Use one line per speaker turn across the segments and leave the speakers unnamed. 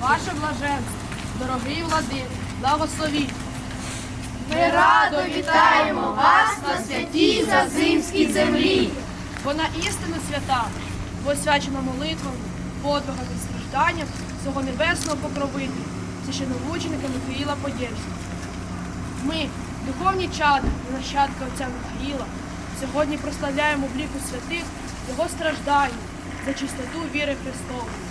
ваше блаженство, дорогий владик, благословіть.
Ми радо вітаємо вас на святій Зазимській землі.
Вона істинно свята, бо освячена молитвами, подвигами і стражданням свого небесного покровителя, священовученика Михаїла Подєльського. Ми, духовні чади і нащадки отця Михаїла, сьогодні прославляємо в ліку святих його страждання за чистоту віри Христової.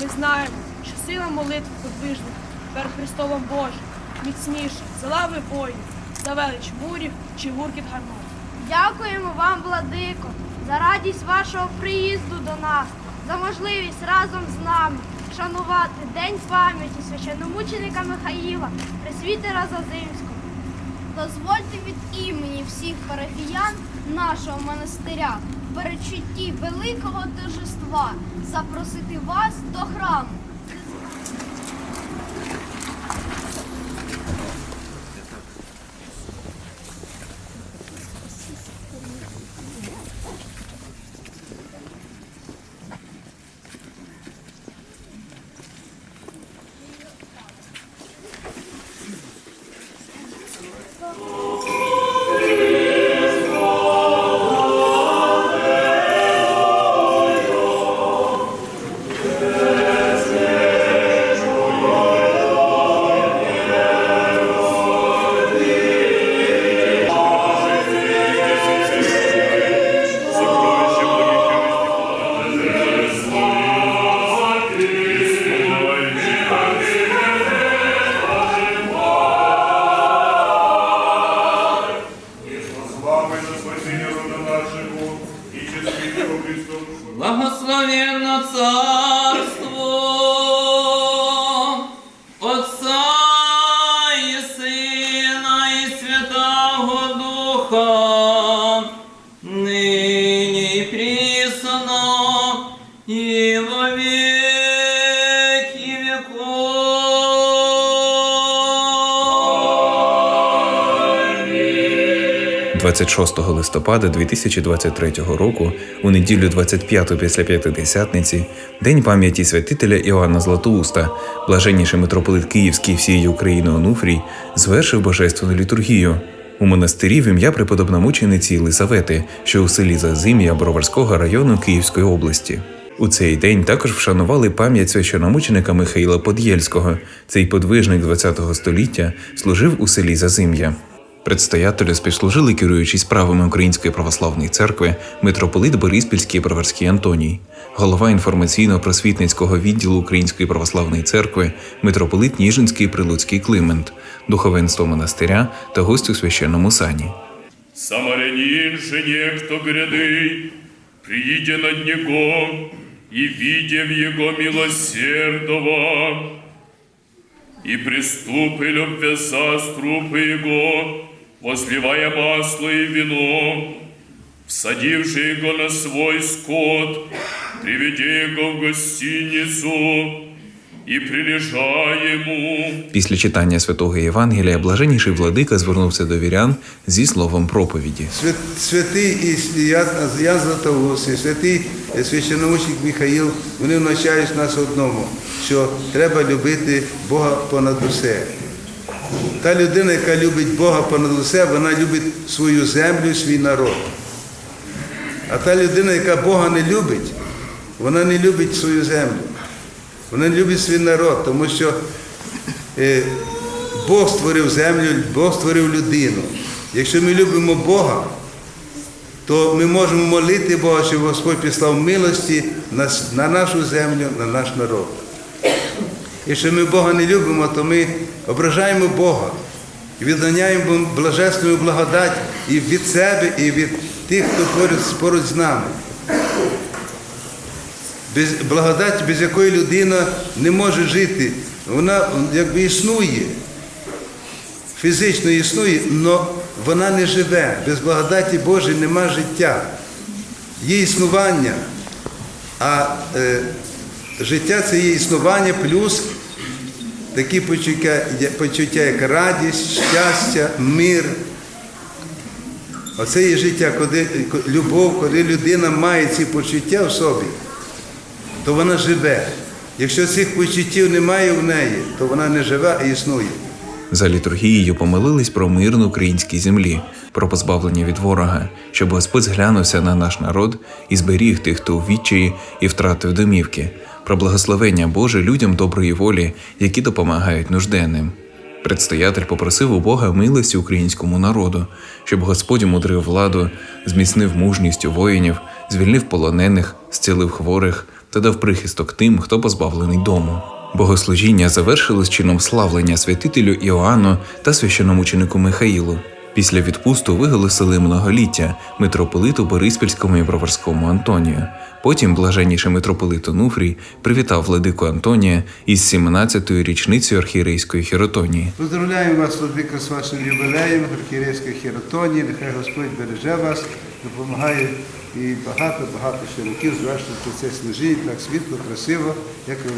Ми знаємо, що сила молитви подвижних перед Христовом Божим міцніша за лави воїнів, за велич мурів чи гуркіт гармат.
Дякуємо вам, владико, за радість вашого приїзду до нас, за можливість разом з нами шанувати День пам'яті священномученика Михаїла, пресвітера Зазимського. Дозвольте від імені всіх парафіян нашого монастиря передчутті великого торжества запросити вас до храму.
26 листопада 2023 року, у неділю 25 після П'ятидесятниці, День пам'яті святителя Іоанна Златоуста, блаженніший митрополит Київський всієї України Онуфрій, звершив божественну літургію. У монастирі в ім'я преподобномучениці Єлисавети, що у селі Зазим'я Броварського району Київської області. У цей день також вшанували пам'ять священомученика Михаїла Под'єльського. Цей подвижник ХХ століття служив у селі Зазим'я. Предстоятелю співслужили керуючий справами Української православної церкви митрополит Бориспільський Броварський Антоній, голова інформаційно-просвітницького відділу Української православної церкви, митрополит Ніжинський Прилуцький Климент, духовенство монастиря та гость у священному сані.
Самарянин же некто гряды, приидя над него и видев его милосердова, и приступили обвяза трупы его, возливая масло и вино, всадивши его на свой скот, приведя его в гостиницу и прилежа ему.
Після читання святого Євангелія блаженніший владика звернувся до вірян зі словом проповіді.
Свят- Святий і Ян Златоуст, і святий священномучник Михаїл, вони навчають нас одному, що треба любити Бога понад усе. Та людина, яка любить Бога понад усе, вона любить свою землю, свій народ. А та людина, яка Бога не любить, вона не любить свою землю. Вона не любить свій народ, тому що е, Бог створив землю, Бог створив людину. Якщо ми любимо Бога, то ми можемо молити Бога, щоб Господь післав милості на нашу землю, на наш народ. Якщо ми Бога не любимо, то ми ображаємо Бога відганяємо блажесну благодать і від себе, і від тих, хто поруч, з нами. Без благодаті, без якої людина не може жити, вона якби існує, фізично існує, але вона не живе. Без благодаті Божої нема життя. Є існування, а е, життя це є існування плюс такі почуття, почуття, як радість, щастя, мир. Оце є життя, коли любов, коли людина має ці почуття в собі, то вона живе. Якщо цих почуттів немає в неї, то вона не живе і існує.
За літургією помолились про мир на українській землі, про позбавлення від ворога, щоб Господь зглянувся на наш народ і зберіг тих, хто у відчаї і втратив домівки, про благословення Боже людям доброї волі, які допомагають нужденним. Предстоятель попросив у Бога милості українському народу, щоб Господь умудрив владу, зміцнив мужність у воїнів, звільнив полонених, зцілив хворих та дав прихисток тим, хто позбавлений дому. Богослужіння завершилось чином славлення святителю Іоанну та священомученику Михаїлу. Після відпусту виголосили многоліття митрополиту Бориспільському і Броварському Антонію. Потім блаженніший митрополит Онуфрій привітав владику Антонія із 17-ю річницею архієрейської хіротонії.
Поздравляємо вас, Владика, з вашим юбилеєм, архієрейської хіротонії. Нехай Господь береже вас, допомагає і багато-багато ще років звершувати це служіння так світло, красиво, як ви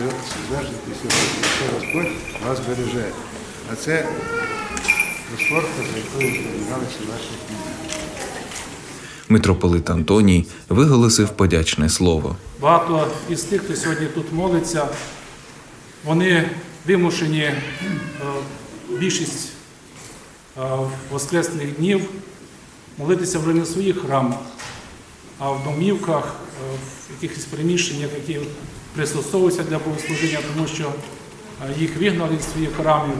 звершуєте сьогодні. Господь вас береже. А це розпорта, за якою приймалися наші книги.
Митрополит Антоній виголосив подячне слово.
Багато із тих, хто сьогодні тут молиться, вони вимушені е, більшість е, воскресних днів молитися вже не в своїх храмах, а в домівках, е, в якихось приміщеннях, які пристосовуються для богослужіння, тому що їх вигнали з своїх храмів.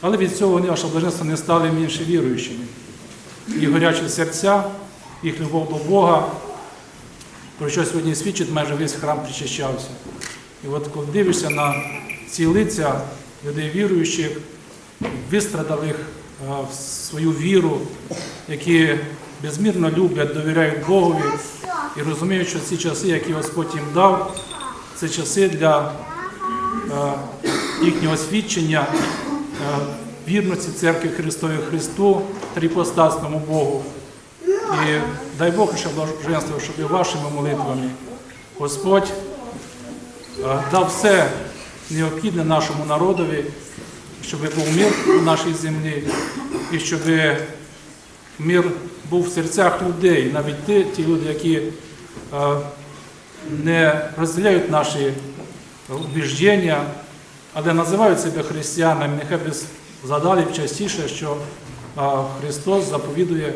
Але від цього вони аж блаженства не стали менше віруючими. Їх горячі серця, їх любов до Бога, про що сьогодні свідчить, майже весь храм причащався. І от коли дивишся на ці лиця людей віруючих, вистрадалих в свою віру, які безмірно люблять, довіряють Богові і розуміють, що ці часи, які Господь їм дав, це часи для їхнього свідчення вірності церкви Христової Христу, трипостасному Богу. І дай Бог ще блаженство, щоб і вашими молитвами Господь е, дав все необхідне нашому народові, щоб був мир у нашій землі і щоб мир був в серцях людей, навіть ті люди, які е, не розділяють наші убіждення, але називають себе християнами, нехай би згадали частіше, що Христос заповідує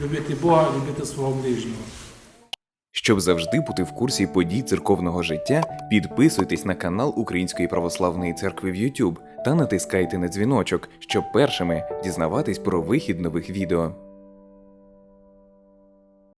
любити Бога, любити свого ближнього.
Щоб завжди бути в курсі подій церковного життя, підписуйтесь на канал Української православної церкви в YouTube та натискайте на дзвіночок, щоб першими дізнаватись про вихід нових відео.